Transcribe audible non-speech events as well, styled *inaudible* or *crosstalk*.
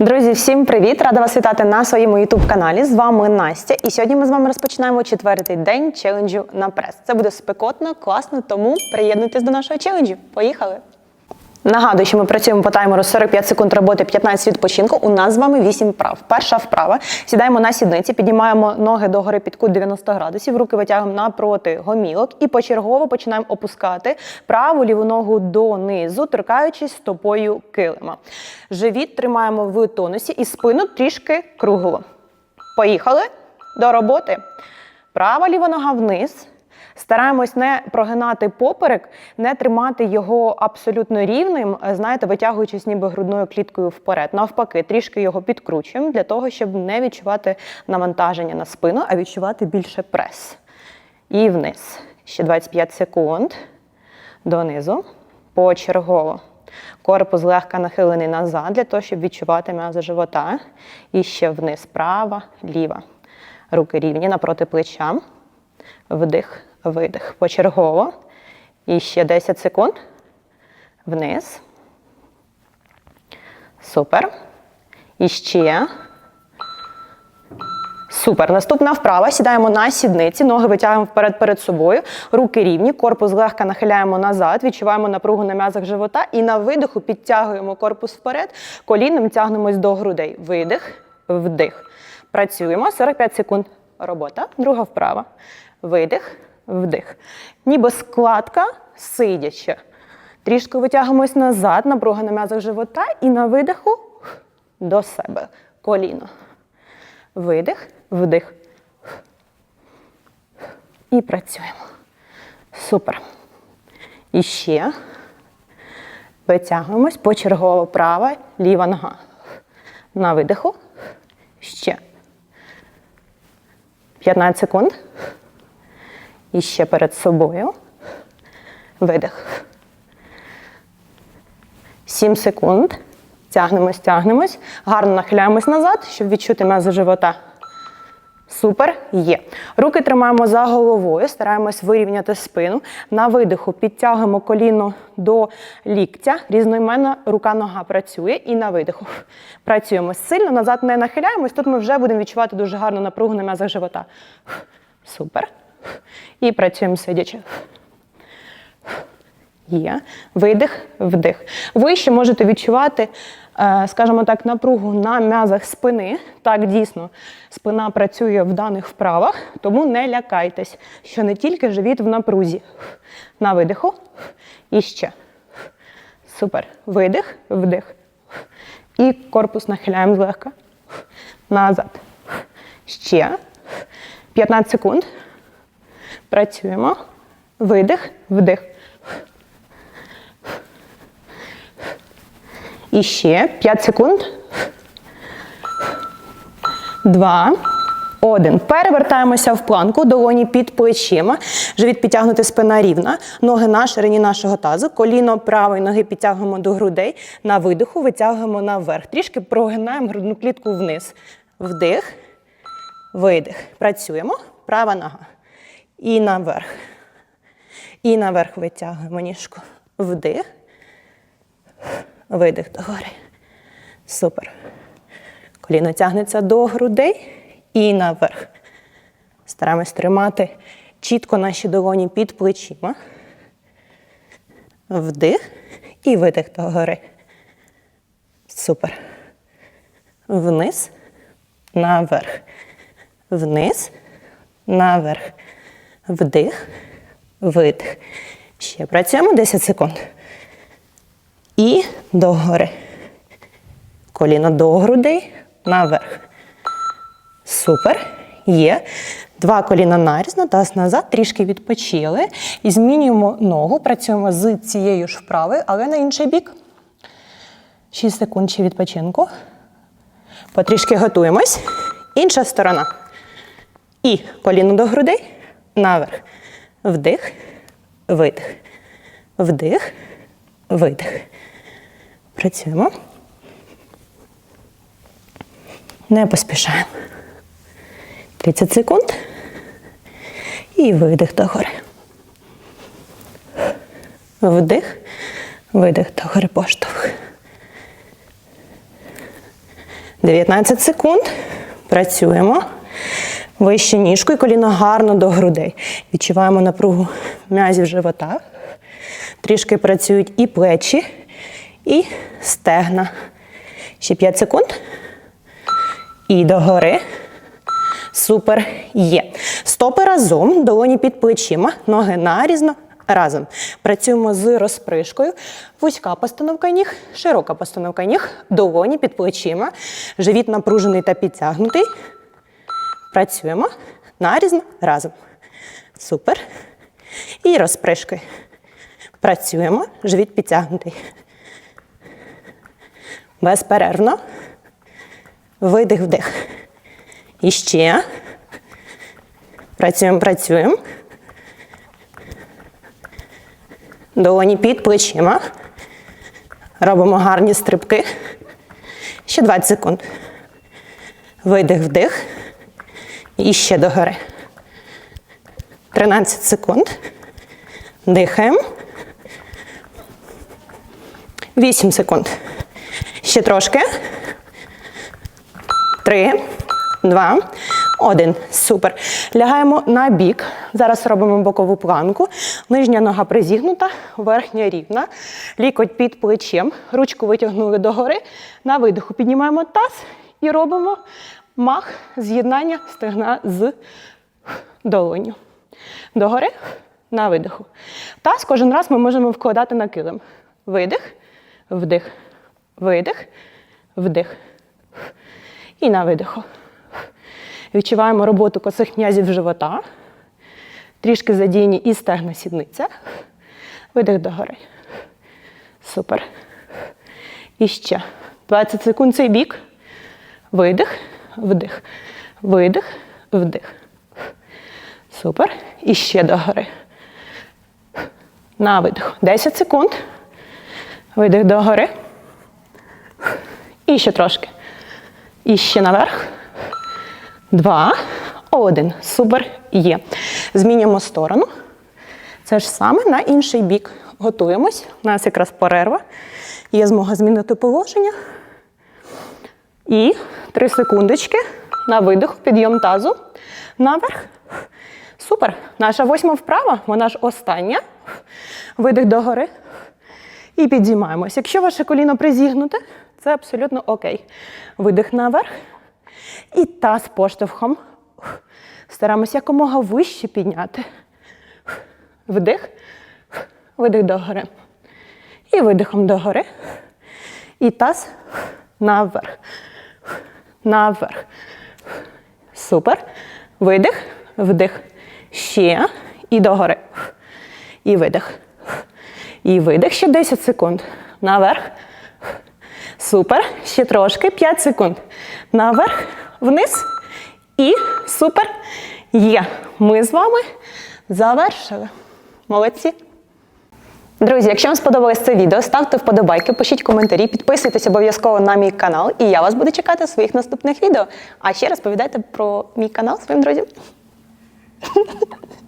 Друзі, всім привіт! Рада вас вітати на своєму youtube каналі. З вами Настя. І сьогодні ми з вами розпочинаємо четвертий день челенджу на прес. Це буде спекотно, класно, тому приєднуйтесь до нашого челенджу. Поїхали! Нагадую, що ми працюємо по таймеру 45 секунд роботи, 15 відпочинку. У нас з вами 8 вправ. Перша вправа. Сідаємо на сідниці, піднімаємо ноги догори під кут 90 градусів, руки витягуємо напроти гомілок і почергово починаємо опускати праву ліву ногу донизу, торкаючись стопою килима. Живіт тримаємо в тонусі і спину трішки кругло. Поїхали до роботи. Права ліва нога вниз. Стараємось не прогинати поперек, не тримати його абсолютно рівним, е, знаєте, витягуючись ніби грудною кліткою вперед. Навпаки, трішки його підкручуємо для того, щоб не відчувати навантаження на спину, а відчувати більше прес. І вниз. Ще 25 секунд. Донизу. Почергово. Корпус легко нахилений назад, для того, щоб відчувати м'язи живота. І ще вниз. Права, ліва. Руки рівні напроти плеча. Вдих, видих. Почергово. І ще 10 секунд. Вниз. Супер. І ще. Супер. Наступна вправа. Сідаємо на сідниці, ноги витягуємо вперед перед собою, руки рівні, корпус легко нахиляємо назад, відчуваємо напругу на м'язах живота і на видиху підтягуємо корпус вперед, колінням тягнемось до грудей. Видих, вдих. Працюємо 45 секунд. Робота. Друга вправа. Видих, вдих. Ніби складка сидяча. Трішки витягуємось назад, напруга на м'язах живота і на видиху до себе. Коліно. Видих, вдих. І працюємо. Супер. І ще витягуємось почергово права, ліва нога. На видиху. Ще. 15 секунд. І ще перед собою. Видих. 7 секунд. Тягнемось, тягнемось. Гарно нахиляємось назад, щоб відчути м'язи живота. Супер, є. Руки тримаємо за головою, стараємось вирівняти спину. На видиху підтягуємо коліно до ліктя. Різноіменна рука-нога працює. І на видиху працюємо сильно, назад не нахиляємось. Тут ми вже будемо відчувати дуже гарну напругу на м'язах живота. Супер. І працюємо сидячи. Є. Видих, вдих. Ви ще можете відчувати, е, скажімо так, напругу на м'язах спини. Так, дійсно, спина працює в даних вправах, тому не лякайтесь, що не тільки живіт в напрузі. На видиху. І ще. Супер. Видих, вдих. І корпус нахиляємо злегка. Назад. Ще. 15 секунд. Працюємо. Видих, вдих. І ще 5 секунд. Два. Один. Перевертаємося в планку, долоні під плечима. Живіт підтягнути спина рівна. Ноги на ширині нашого тазу. Коліно правої ноги підтягуємо до грудей. На видиху витягуємо наверх. Трішки прогинаємо грудну клітку вниз. Вдих. Видих. Працюємо. Права нога. І наверх. І наверх витягуємо ніжку. Вдих. Видих догори. Супер. Коліно тягнеться до грудей і наверх. Стараємось тримати чітко наші долоні під плечима. Вдих і видих догори. Супер. Вниз, наверх. Вниз, наверх. Вдих, видих. Ще працюємо 10 секунд. І догори. Коліно до грудей, наверх. Супер. Є. Два коліна нарізно, таз назад, трішки відпочили. І змінюємо ногу. Працюємо з цією ж вправою, але на інший бік. 6 секунд ще відпочинку. Потрішки готуємось. Інша сторона. І коліно до грудей. Наверх. Вдих, видих. Вдих, видих. Працюємо. Не поспішаємо. 30 секунд. І видих догори. Вдих, видих догори поштовх. 19 секунд. Працюємо. Вище ніжку і коліно гарно до грудей. Відчуваємо напругу м'язів живота. Трішки працюють і плечі, і стегна. Ще 5 секунд. І догори. Супер є. Стопи разом, долоні під плечима, ноги нарізно. Разом. Працюємо з розпришкою. Вузька постановка ніг, широка постановка ніг, долоні під плечима. Живіт напружений та підтягнутий. Працюємо нарізно разом. Супер. І розпришкою. Працюємо, живіт підтягнутий. Безперервно. Видих, вдих. І ще. Працюємо, працюємо. Долоні під плечима. Робимо гарні стрибки. Ще 20 секунд. Видих, вдих. І ще догори. 13 секунд. Дихаємо. 8 секунд. Ще трошки. Три, два, один. Супер. Лягаємо на бік. Зараз робимо бокову планку. Нижня нога призігнута, верхня рівна. Лікоть під плечем. Ручку витягнули догори. На видиху піднімаємо таз і робимо мах з'єднання стегна з долоню. Догори на видиху. Таз кожен раз ми можемо вкладати на килим. Видих, вдих, видих, вдих. І на видиху. Відчуваємо роботу косих м'язів живота. Трішки задіяні і стегна сідниця. Видих догори. Супер. І ще. 20 секунд цей бік. Видих, вдих. Видих, вдих. Супер. І ще догори. На видих. 10 секунд. Видих догори. І ще трошки. І ще наверх. Два. Один. Супер. Є. Змінюємо сторону. Це ж саме на інший бік. Готуємось. У нас якраз перерва. Є змога змінити положення. І три секундочки на видиху, підйом тазу. Наверх. Супер. Наша восьма вправа, вона ж остання. Видих догори. І підіймаємось. Якщо ваше коліно призігнуте, це абсолютно окей. Видих наверх. І таз поштовхом. Стараємося якомога вище підняти. Вдих. Видих догори. І видихом догори. І таз наверх. Наверх. Супер. Видих. Вдих. Ще. І догори. І видих. І видих ще 10 секунд. Наверх. Супер. Ще трошки. 5 секунд. Наверх, вниз. І супер. Є. Ми з вами завершили. Молодці. Друзі, якщо вам сподобалось це відео, ставте вподобайки, пишіть коментарі, підписуйтесь обов'язково на мій канал, і я вас буду чекати в своїх наступних відео. А ще розповідайте про мій канал своїм друзям. *laughs*